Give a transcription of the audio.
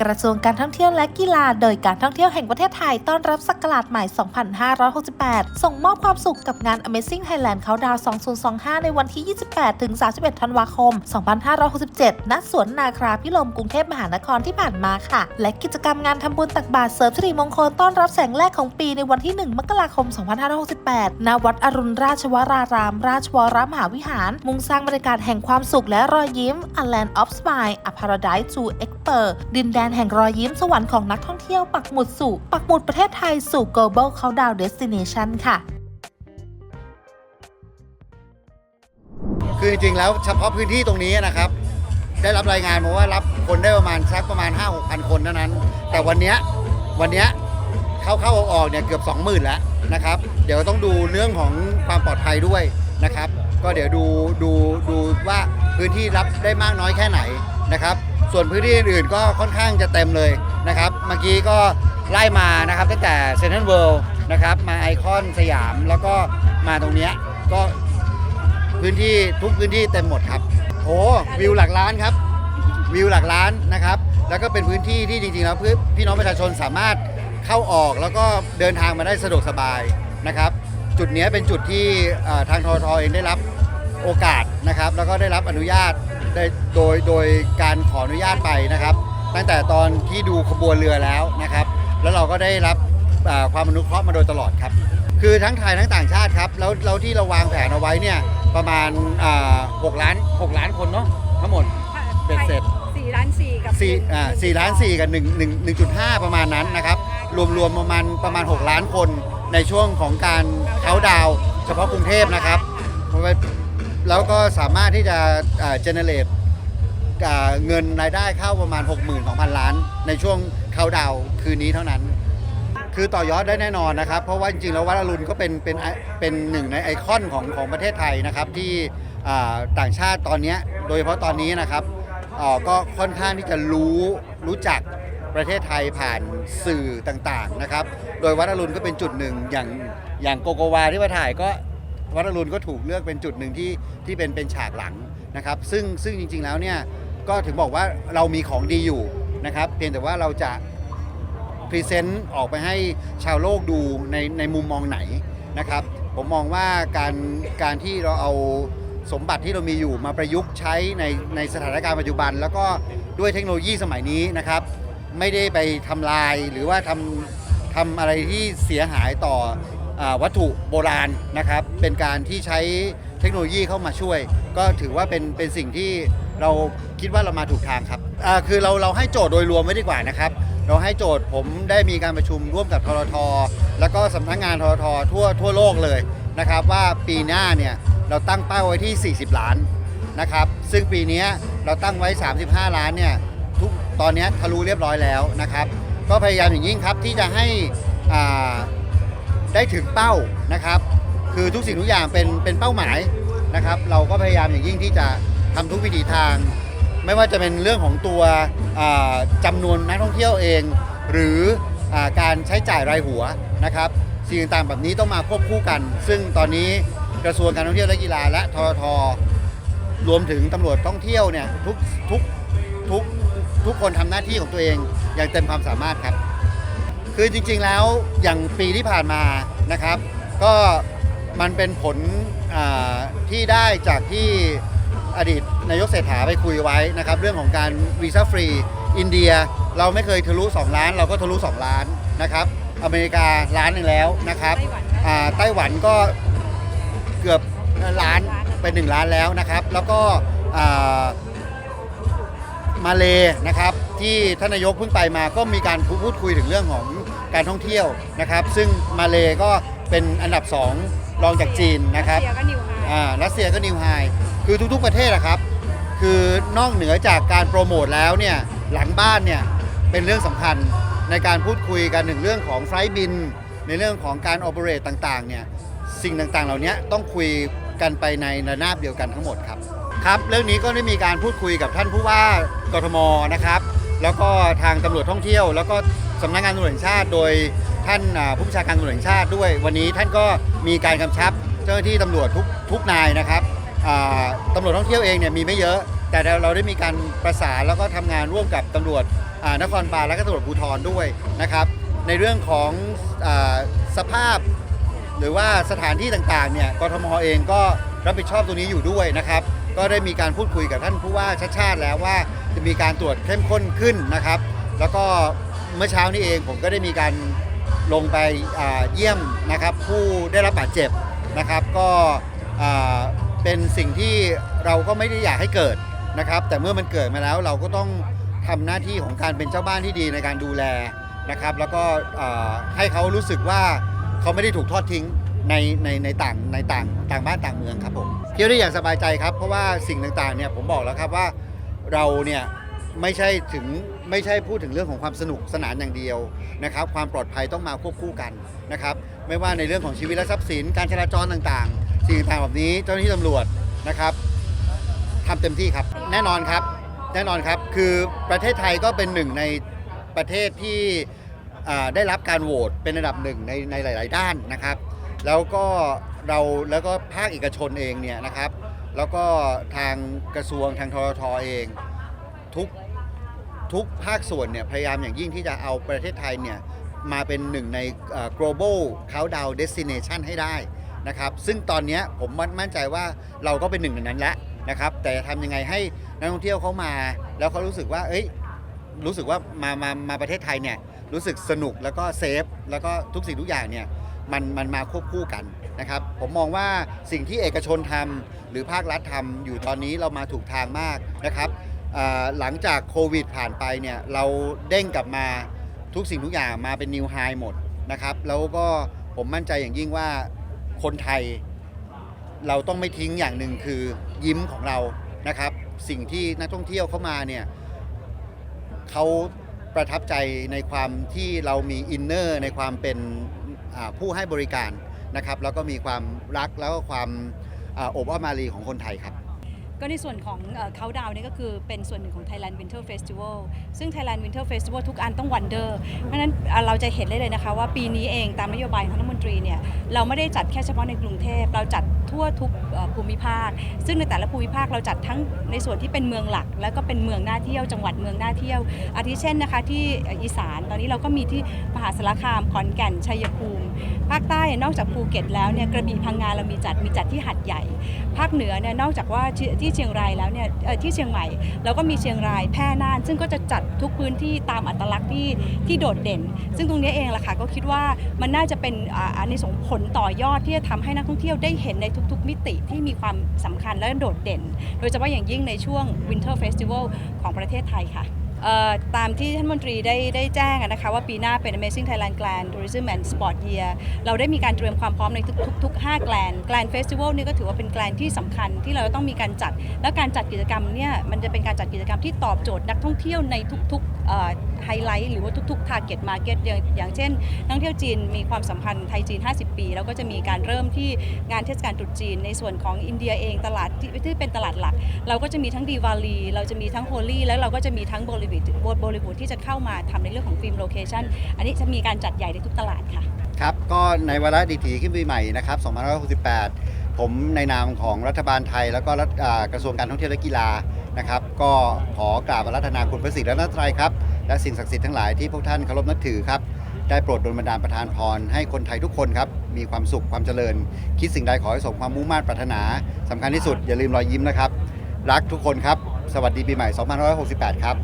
กระทรวงการท่องเที่ยวและกีฬา โดยการท่องเที่ยวแห่งประเทศไทยต้อนรับศักราชใหม่ 2568 ส่งมอบความสุขกับงาน Amazing Thailand Countdown 2025 ในวันที่ 28 ถึง 31 ธันวาคม 2567 ณ สวนนาคราพิลมกรุงเทพมหานครที่ผ่านมาค่ะ และกิจกรรมงานทำบุญตักบาตรเสริมสิริมงคลต้อนรับแสงแรกของปีในวันที่ 1 มกราคม 2568 ณ วัดอรุณราชวราราม ราชวรมหาวิหาร มุ่งสร้างบรรยากาศแห่งความสุขและรอยยิ้ม A Land of Smile A Paradise to Expert ดินแดนแห่งรอยยิ้มสวรรค์ของนักท่องเที่ยวปักหมุดสู่ ปักหมุดประเทศไทยสู่ Global Countdown Destination ค่ะ คือจริงๆแล้วเฉพาะพื้นที่ตรงนี้นะครับ ได้รับรายงานมาว่ารับคนได้ประมาณสักประมาณ 5 6พันคนเท่านั้น แต่วันเนี้ยวันเนี้ยเข้าเข้าออกออกเนี่ยเกือบ 20,000 แล้วนะครับ เดี๋ยวต้องดูเรื่องของความปลอดภัยด้วยนะครับ ก็เดี๋ยวดูดูดูว่าพื้นที่รับได้มากน้อยแค่ไหนนะครับ ส่วนพื้นที่อื่นก็ค่อนข้างจะเต็มเลยนะครับ เมื่อกี้ก็ไล่มานะครับตั้งแต่เซนทรัลเวิลด์นะครับมาไอคอนสยามแล้วก็มาตรงเนี้ยก็พื้นที่ทุกพื้นที่เต็มหมดครับโอ้วิวหลักล้านครับวิวหลักล้านนะครับ แล้วก็เป็นพื้นที่ที่จริงๆแล้วพื่พี่น้องประชาชนสามารถเข้าออกแล้วก็เดินทางมาได้สะดวกสบายนะครับ จุดนี้เป็นจุดที่ทางททเองได้รับ โอกาสนะครับ แล้วก็ได้รับอนุญาตได้โดยโดยการขออนุญาตไปนะครับ ตั้งแต่ตอนที่ดูขบวนเรือแล้วนะครับ แล้วเราก็ได้รับเอ่อความอนุเคราะห์มาโดยตลอดครับ คือทั้งไทยทั้งต่างชาติครับ แล้วแล้วที่เราวางแผนเอาไว้เนี่ยประมาณอ่า6ล้าน6ล้านคนเนาะทั้งหมดเบ็ดเสร็จสี่ล้านสี่กับสี่อ่าสี่ล้านสี่กับหนึ่งหนึ่งหนึ่งจุดห้าประมาณนั้นนะครับ รวมรวมประมาณประมาณ6ล้านคนในช่วงของการเขาดาวน์เฉพาะกรุงเทพนะครับเพราะว่า แล้วก็สามารถที่จะเจเนเรตเงินรายได้เข้าประมาณ 62,000 ล้าน ในช่วงเขาดาวคืนนี้เท่านั้น คือต่อยอดได้แน่นอนนะครับ เพราะว่าจริงๆแล้ววัดอรุณก็เป็นเป็นเป็นหนึ่งในไอคอนของของประเทศไทยนะครับ ที่ต่างชาติตอนเนี้ยโดยเฉพาะตอนนี้นะครับอ่าก็ค่อนข้างที่จะรู้รู้จักประเทศไทยผ่านสื่อต่างๆนะครับ โดยวัดอรุณก็เป็นจุดหนึ่งอย่างอย่างโกโกวาที่มาถ่ายก็ วัดอรุณก็ถูกเลือกเป็นจุดหนึ่งที่ที่เป็นเป็นฉากหลังนะครับ ซึ่งซึ่งจริง ๆแล้วเนี่ยก็ถึงบอกว่าเรามีของดีอยู่นะครับ เพียงแต่ว่าเราจะพรีเซนต์ออกไปให้ชาวโลกดูในในมุมมองไหนนะครับ ผมมองว่าการการที่เราเอาสมบัติที่เรามีอยู่มาประยุกต์ใช้ในในสถานการณ์ปัจจุบัน แล้วก็ด้วยเทคโนโลยีสมัยนี้นะครับ ไม่ได้ไปทำลายหรือว่าทำทำอะไรที่เสียหายต่อ วัตถุโบราณนะครับ เป็นการที่ใช้เทคโนโลยีเข้ามาช่วย ก็ถือว่าเป็นเป็นสิ่งที่เราคิดว่าเรามาถูกทางครับคือเราเราให้โจทย์โดยรวมไว้ดีกว่านะครับ เราให้โจทย์ผมได้มีการประชุมร่วมกับทรท แล้วก็สำนักงานทรททั่วทั่วโลกเลยนะครับว่าปีหน้าเนี่ยเราตั้งเป้าไว้ที่ 40 ล้านนะครับ ซึ่งปีนี้เราตั้งไว้ 35 ล้านเนี่ยทุกตอนนี้ทะลุเรียบร้อยแล้วนะครับ ก็พยายามอย่างยิ่งครับที่จะให้อ่า ได้ถึงเป้านะครับ คือทุกสิ่งทุกอย่างเป็นเป็นเป้าหมายนะครับ เราก็พยายามอย่างยิ่งที่จะทำทุกวิถีทาง ไม่ว่าจะเป็นเรื่องของตัวจำานวนนักท่องเที่ยวเอง หรืออการใช้จ่ายรายหัวนะครับสิ่งต่างๆแบบนี้ต้องมาควบคู่กัน ซึ่งตอนนี้กระทรวงการท่องเที่ยวและกีฬาและททรวมถึงตำรวจท่องเที่ยวเนี่ยทุกทุกทุกทุกคนทำหน้าที่ของตัวเองอย่างเต็มความสามารถครับ คือจริงๆแล้วอย่างปีที่ผ่านมานะครับ ก็มันเป็นผลที่ได้จากที่อดีตนายกเศรษฐาไปคุยไว้นะครับ เรื่องของการวีซ่าฟรีอินเดียเราไม่เคยทะลุ 2 ล้าน เราก็ทะลุ 2 ล้านนะครับ อเมริกาล้านหนึ่งแล้วนะครับไต้หวันก็เกือบล้านเป็น1ล้านแล้วนะครับ แล้วก็มาเลนะครับที่ท่านนายกเพิ่งไปมาก็มีการพูดคุยถึงเรื่องของ การท่องเที่ยวนะครับ ซึ่งมาเลก็เป็นอันดับ 2 รองจากจีนนะครับเสียก็นิวไฮอ่ารัสเซียก็นิวไฮคือทุกๆประเทศอะครับ คือนอกเหนือจากการโปรโมทแล้วเนี่ยหลังบ้านเนี่ยเป็นเรื่องสำคัญในการพูดคุยกันถึงเรื่องของไฟล์บิน ในเรื่องของการโอเปเรตต่างๆเนี่ยสิ่งต่างๆ เหล่านี้ต้องคุยกันไปในระนาบเดียวกันทั้งหมดครับครับ เรื่องนี้ก็ได้มีการพูดคุยกับท่านผู้ว่ากทมนะครับ แล้วก็ทางตำรวจท่องเที่ยว แล้วก็ สำนักงานตำรวจแห่งชาติ โดยท่านผู้บัญชาการตำรวจแห่งชาติด้วย วันนี้ท่านก็มีการกำชับเจ้าหน้าที่ตำรวจทุกทุกนายนะครับอ่าตำรวจท่องเที่ยวเองเนี่ยมีไม่เยอะ แต่เราได้มีการประสานแล้วก็ทำงานร่วมกับตำรวจนครบาลและก็ตำรวจภูธรด้วยนะครับ ในเรื่องของอสภาพ หรือว่าสถานที่ต่างๆเนี่ยกทมเองก็รับผิดชอบตรงนี้อยู่ด้วยนะครับ ก็ได้มีการพูดคุยกับท่านผู้ว่าชาติชาติแล้วว่าจะมีการตรวจเข้มข้นขึ้นนะครับ แล้วก็ เมื่อเช้านี้เองผมก็ได้มีการลงไปเยี่ยมนะครับผู้ได้รับบาดเจ็บนะครับก็เป็นสิ่งที่เราก็ไม่ได้อยากให้เกิดนะครับ แต่เมื่อมันเกิดมาแล้วเราก็ต้องทำหน้าที่ของการเป็นเจ้าบ้านที่ดีในการดูแลนะครับ แล้วก็ให้เขารู้สึกว่าเขาไม่ได้ถูกทอดทิ้งในในในต่างในต่างต่างบ้านต่างเมืองครับผมเที่ยวได้อย่างสบายใจครับเพราะว่าสิ่งต่างๆเนี่ยผมบอกแล้วครับว่าเราเนี่ย ไม่ใช่ถึงไม่ใช่พูดถึงเรื่องของความสนุกสนานอย่างเดียวนะครับ ความปลอดภัยต้องมาควบคู่กันนะครับ ไม่ว่าในเรื่องของชีวิตและทรัพย์สิน การจราจรต่างๆ สิ่งต่างๆแบบนี้เจ้าหน้าที่ตำรวจนะครับทำเต็มที่ครับ แน่นอนครับ แน่นอนครับ คือประเทศไทยก็เป็นหนึ่งในประเทศที่ได้รับการโหวตเป็นระดับหนึ่งในในหลาย ๆ ด้านนะครับ แล้วก็เราแล้วก็ภาคเอกชนเองเนี่ยนะครับ แล้วก็ทางกระทรวงทางทรทเอง ทุก ทุกภาคส่วนเนี่ยพยายามอย่างยิ่งที่จะเอาประเทศไทยเนี่ยมาเป็นหนึ่งใน global countdown destination ให้ได้นะครับซึ่งตอนนี้ผมมั่นใจว่าเราก็เป็นหนึ่งในนั้นแล้วนะครับแต่จะทำยังไงให้นักท่องเที่ยวเขามา แล้วเขารู้สึกว่าเอ้ยรู้สึกว่ามามามาประเทศไทยเนี่ยรู้สึกสนุกแล้วก็เซฟแล้วก็ทุกสิ่งทุกอย่างเนี่ยมันมันมาควบคู่กันนะครับผมมองว่าสิ่งที่เอกชนทำหรือภาครัฐทำอยู่ตอนนี้เรามาถูกทางมากนะครับ หลังจากโควิดผ่านไปเนี่ยเราเด้งกลับมาทุกสิ่งทุกอย่างมาเป็นนิวไฮหมดนะครับ แล้วก็ผมมั่นใจอย่างยิ่งว่าคนไทยเราต้องไม่ทิ้งอย่างหนึ่งคือยิ้มของเรานะครับ สิ่งที่นักท่องเที่ยวเข้ามาเนี่ยเขาประทับใจในความที่เรามีอินเนอร์ในความเป็นผู้ให้บริการนะครับ แล้วก็มีความรักแล้วก็ความอาอบอ้อมอารีของคนไทยครับ ก็ในส่วนของเขาดาวนี่ก็คือเป็นส่วนหนึ่งของ Thailand Winter Festival ซึ่ง Thailand Winter Festival ทุกอันต้องวันเดอร์เพราะนั้นเราจะเห็นได้เลยนะคะว่าปีนี้เองตามนโยบายของรัฐมนตรีเนี่ยเราไม่ได้จัดแค่เฉพาะในกรุงเทพ เราจัดทั่วทุกภูมิภาค ซึ่งในแต่ละภูมิภาคเราจัดทั้งในส่วนที่เป็นเมืองหลัก แล้วก็เป็นเมืองน่าเที่ยวจังหวัดเมืองน่าเที่ยว อาทิเช่นนะคะที่อีสานตอนนี้เราก็มีที่มหาสารคามขอนแก่นชัยภูมิภาคใต้นอกจากภูเก็ตแล้วเนี่ยกระบี่พังงาเรามีจัดมีจัดที่หัดใหญ่ ภาคเหนือเนี่ยนอกจากว่าที่ที่เชียงรายแล้วเนี่ยที่เชียงใหม่เราก็มีเชียงรายแพร่น่าน ซึ่งก็จะจัดทุกพื้นที่ตามอัตลักษณ์ที่ที่โดดเด่น ซึ่งตรงนี้เองล่ะค่ะก็คิดว่ามันน่าจะเป็นอันนี้ส่งผลต่อยอดที่จะทำให้นักท่องเที่ยวได้เห็นในทุก ๆ มิติที่มีความสำคัญและโดดเด่น โดยเฉพาะอย่างยิ่งในช่วง Winter Festival ของประเทศไทยค่ะ ตามที่ท่านมนตรีได้ได้แจ้งนะคะว่าปีหน้าเป็น Amazing Thailand Grand Tourism and Sport Year เราได้มีการเตรียมความพร้อมในทุกทุกๆ5แกลนแกลนเฟสติวัลนี่ก็ถือว่าเป็นแกลนที่สำคัญที่เราต้องมีการจัด และการจัดกิจกรรมเนี่ยมันจะเป็นการจัดกิจกรรมที่ตอบโจทย์นักท่องเที่ยวในทุกๆไฮไลท์หรือว่าทุกๆ Target Market อย่างอย่างเช่นนักท่องเที่ยวจีนมีความสัมพันธ์ไทยจีน 50 ปี แล้วก็จะมีการเริ่มที่งานเทศกาลตรุษจีน ในส่วนของอินเดียเองตลาดที่ที่เป็นตลาดหลัก เราก็จะมีทั้งดีวาลีเราจะมีทั้งโฮลี่แล้วเราก็จะมีทั้งบริวูดบริวูดที่จะเข้ามาทำในเรื่องของฟิล์มโลเคชันอันนี้จะมีการจัดใหญ่ในทุกตลาดค่ะ ครับ ก็ในวาระดีถีขึ้นปีใหม่นะครับ 2568 ผมในนามของรัฐบาลไทย แล้วก็กระทรวงการท่องเที่ยวและกีฬานะครับ ก็ขอกราบอารัธนาคุณพระศรีรัตนตรัยครับ และสิ่งศักดิ์สิทธิ์ทั้งหลายที่พวกท่านเคารพนับถือครับ ได้โปรดดลบันดาลประทานพร ให้คนไทยทุกคนครับ มีความสุขความเจริญ คิดสิ่งใดขอให้สมความมุ่งมั่นปรารถนาสำคัญที่สุดอย่าลืมรอยยิ้มนะครับ รักทุกคนครับ สวัสดีปีใหม่ 2568 ครับ